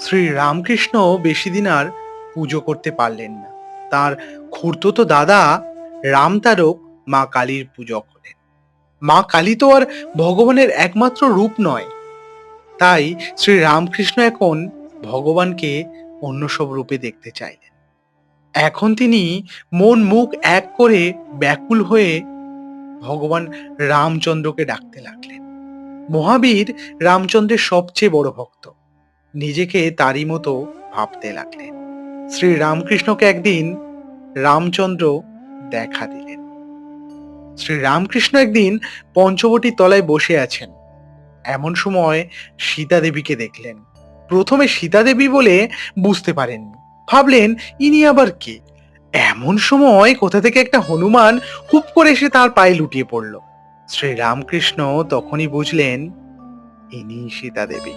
শ্রী রামকৃষ্ণ বেশি দিন আর পুজো করতে পারলেন না। তার খুড়তো দাদা রামতারক মা কালীর পুজো হলেন মা কালী তো আর ভগবানের একমাত্র রূপ নয়। তাই শ্রী রামকৃষ্ণ এখন ভগবানকে অন্য সব রূপে দেখতে চাইলেন। এখন তিনি মন মুখ এক করে ব্যাকুল হয়ে ভগবান রামচন্দ্রকে ডাকতে লাগলেন। মহাবীর রামচন্দ্রের সবচেয়ে বড় ভক্ত। নিজেকে তারই মতো ভাবতে লাগলেন। শ্রী রামকৃষ্ণকে একদিন রামচন্দ্র দেখা দিলেন। শ্রী রামকৃষ্ণ একদিন পঞ্চবটির তলায় বসে আছেন। এমন সময় সীতা দেবীকে দেখলেন। প্রথমে সীতা দেবী বলে বুঝতে পারেননি। ভাবলেন, ইনি আবার কে? এমন সময় কোথা থেকে একটা হনুমান হুপ করে এসে তার পায়ে লুটিয়ে পড়ল। শ্রী রামকৃষ্ণ তখনই বুঝলেন, ইনি সীতা দেবী